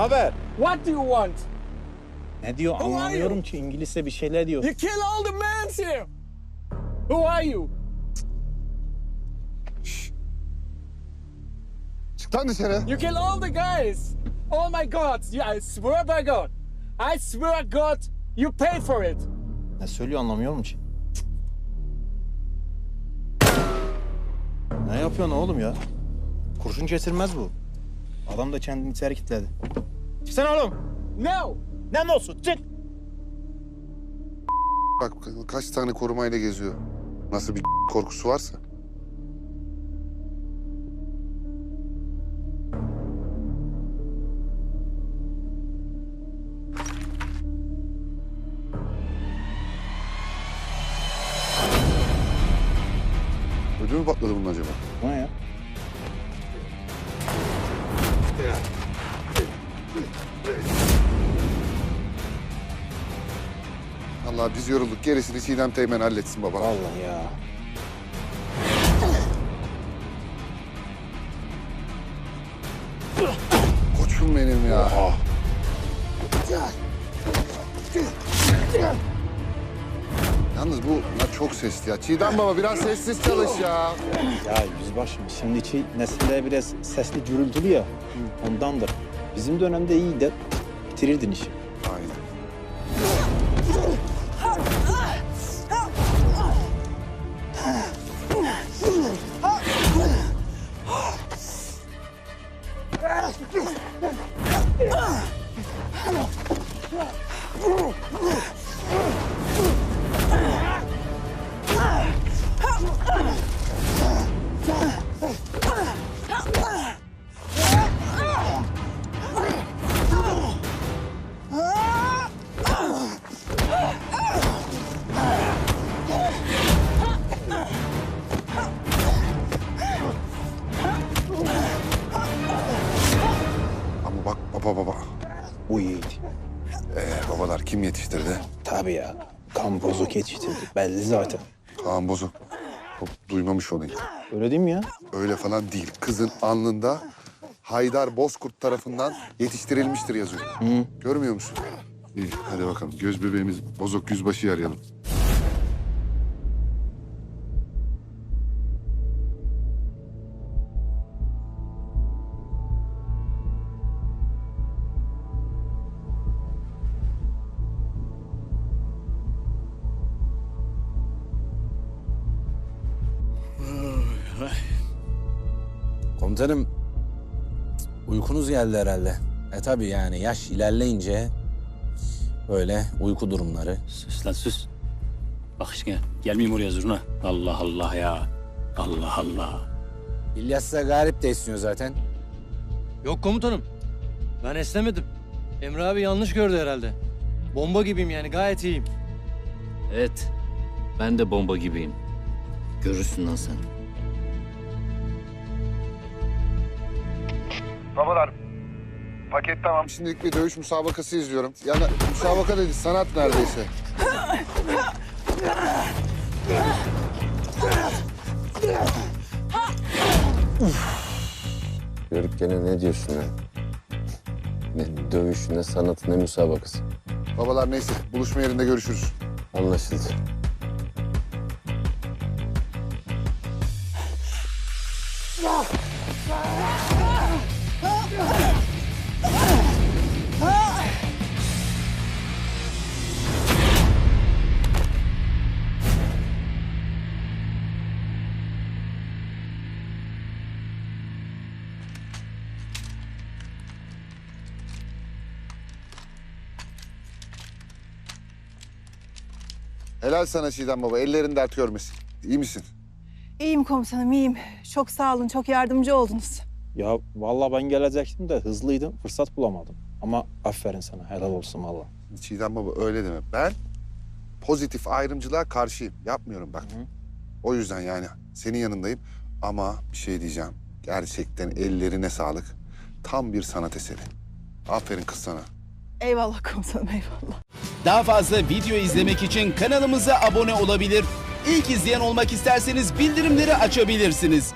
haber? What do you want? Ne diyor Who are anlamıyorum you? ki İngilizce bir şeyler diyor. You kill all the men here. Who are you? Çık lan dışarı. You kill all the guys. Oh my God! Yeah, I swear by God. I swear God, you paid for it. Ne söylüyor anlamıyorum ki. Ne yapıyorsun oğlum ya? Kurşun kesirmez bu. Adam da kendini içeri kilitledi. Çıksana oğlum. No. Ne olsun çık. Bak kaç tane korumayla geziyor. Nasıl bir korkusu varsa. Ödü mü patladı bunun acaba? Ne ya? Allah biz yorulduk. Gerisini Çiğdem Teğmen halletsin baba. Vallahi ya. Koçum benim ya. Yalnız bu çok sesli ya. Çiğdem baba biraz sessiz çalış ya. Ya yüzbaşım şimdiki nesiller biraz sesli gürültülü ya. Ondandır. Bizim dönemde iyi de bitirirdin işi. Aynen. Ama baba baba. Bu iyiydi. Ee, babalar kim yetiştirdi? Tabii ya. Kan bozuk yetiştirdik belli zaten. Kaan Bozu. Hop, Duymamış olayım. Öyle değil mi ya? Öyle falan değil. Kızın alnında Haydar Bozkurt tarafından yetiştirilmiştir yazıyor. Görmüyor musun? İyi hadi bakalım. Göz bebeğimiz bozok yüzbaşıyı arayalım. Komutanım, uykunuz geldi herhalde. E tabii yani yaş ilerleyince böyle uyku durumları. Sus lan sus. Bak işte gelmeyeyim oraya zurna. Allah Allah ya. Allah Allah. İlyas da Galip de istiyor zaten. Yok komutanım. Ben esnemedim. Emre abi yanlış gördü herhalde. Bomba gibiyim yani gayet iyiyim. Evet. Ben de bomba gibiyim. Görürsün lan sen. Babalar paket tamam. Şimdilik bir dövüş müsabakası izliyorum. Yani müsabaka dedi sanat neredeyse. Görüp gene ne diyorsun ya? Ne dövüş, ne sanat, ne müsabakası. Babalar neyse buluşma yerinde görüşürüz. Anlaşıldı. Helal sana Çiğdem baba. Ellerin dert görmesin. İyi misin? İyiyim komutanım, iyiyim. Çok sağ olun, çok yardımcı oldunuz. Ya vallahi ben gelecektim de hızlıydım. Fırsat bulamadım. Ama aferin sana. Helal olsun valla. Çiğdem baba öyle deme. Ben pozitif ayrımcılığa karşıyım. Yapmıyorum bak. O yüzden yani senin yanındayım. Ama bir şey diyeceğim. Gerçekten ellerine sağlık. Tam bir sanat eseri. Aferin kız sana. Eyvallah komutanım, eyvallah. Daha fazla video izlemek için kanalımıza abone olabilir. İlk izleyen olmak isterseniz bildirimleri açabilirsiniz.